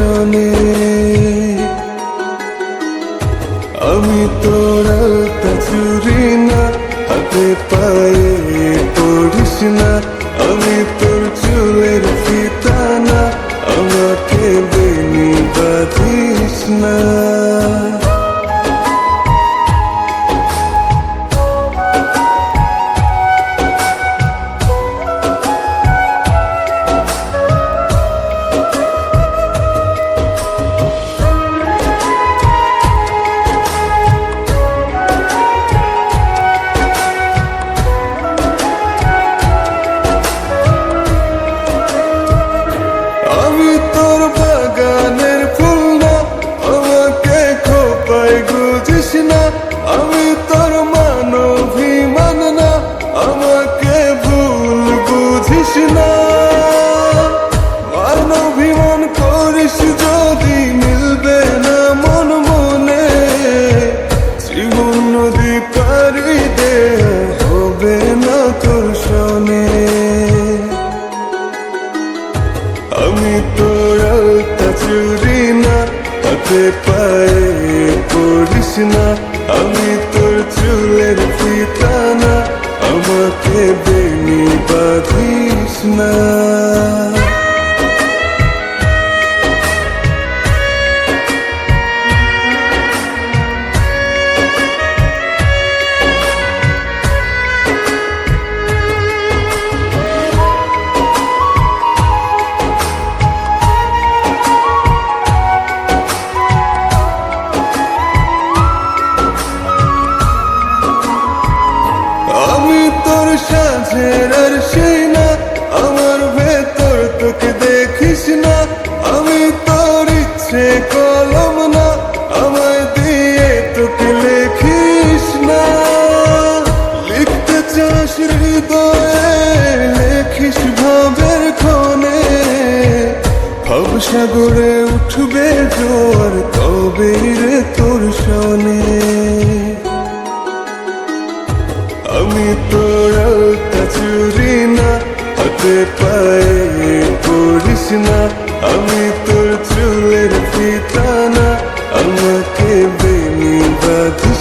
শনে আমি তোর তুরি না হাতে পায়ে করিস না মন মনে নদী না তোর আমি তোর চুরি না পড়িস না আমি তোর চুলের ফিতানা, আমাকে বেনি বাঁধিস না আমি তোর সাঝের আর কলম না, আমায় দিয়ে তোকে লেখিস না। লিখতে চাস হৃদয়ে, লেখিস ভাবের ক্ষণে ভব সাগরে উঠবে জোর তবে রে তোর শোনে। আমি তোর চুরি না, হাতে পায়ে পড়িস না। আমি তোর